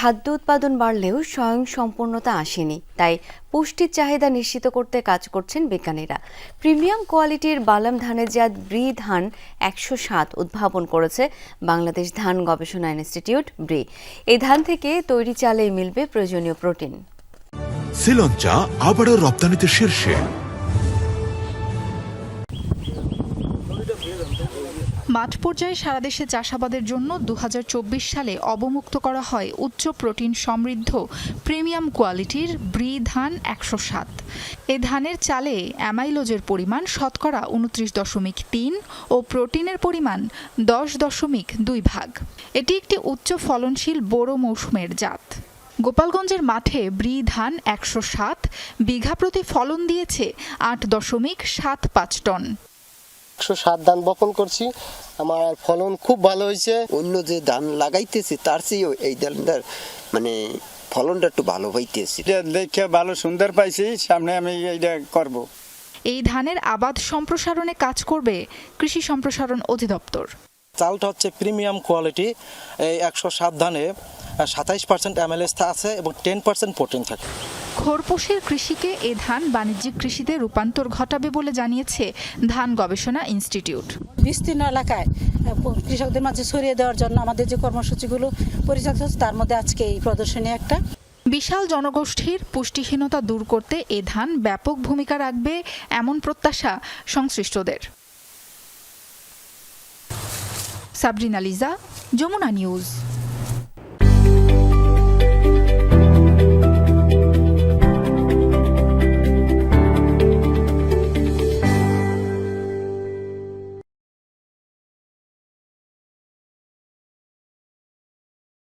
খাদ্য উৎপাদন বাড়লেও স্বয়ং সম্পূর্ণতা আসেনি, তাই পুষ্টির চাহিদা নিশ্চিত করতে কাজ করছেন বিজ্ঞানীরা। প্রিমিয়াম কোয়ালিটির বালাম ধানের জাত ব্রি ধান একশো সাত উদ্ভাবন করেছে বাংলাদেশ ধান গবেষণা ইনস্টিটিউট ব্রি। এই ধান থেকে তৈরি চালেই মিলবে প্রয়োজনীয় প্রোটিন। শ্রীলঞ্চা আবারও রপ্তানিতে শীর্ষে। মাঠ পর্যায়ে সারা দেশে চাষাবাদের জন্য দু হাজার চব্বিশ সালে অবমুক্ত করা হয় উচ্চ প্রোটিন সমৃদ্ধ প্রিমিয়াম কোয়ালিটির ব্রি ধান একশো সাত। এ ধানের চালে অ্যামাইলোজের পরিমাণ শতকরা উনত্রিশ দশমিক তিন ও প্রোটিনের পরিমাণ দশ দশমিক দুই ভাগ। এটি একটি উচ্চ ফলনশীল বোরো মৌসুমের জাত। গোপালগঞ্জের মাঠে ব্রি ধান একশো সাত, বিঘা প্রতি ফলন দিয়েছে আট দশমিক সাত পাঁচ টন। একশো সাত ধান বপন করছি। আমার ফলন খুব ভালো হয়েছে। অন্য যে ধান লাগাইতেছি তার চেয়েও এই ধানটার মানে ফলনটা একটু ভালো হইতেছে। এটা দেখে ভালো সুন্দর পাইছি সামনে আমি এইটা করব। এই ধানের আবাদ সম্প্রসারণে কাজ করবে কৃষি সম্প্রসারণ অধিদপ্তর। চালটা হচ্ছে প্রিমিয়াম কোয়ালিটি এই একশো সাত ধানে সাতাইশ পার্সেন্ট এমএলএস আছে এবং টেন পার্সেন্ট প্রোটিন থাকে। খোরপোশের কৃষিকে এ ধান বাণিজ্যিক কৃষিতে রূপান্তর ঘটাবে বলে জানিয়েছে ধান গবেষণা ইনস্টিটিউট। বিস্তীর্ণ এলাকায় কৃষকদের মাঝে ছড়িয়ে দেওয়ার জন্য আমাদের যে কর্মসূচিগুলো পরিচালিত হচ্ছে তার মধ্যে আজকে এই প্রদর্শনী একটা। বিশাল জনগোষ্ঠীর পুষ্টিহীনতা দূর করতে এ ধান ব্যাপক ভূমিকা রাখবে এমন প্রত্যাশা সংশ্লিষ্টদের। সাবরিনা লিজা যমুনা নিউজ।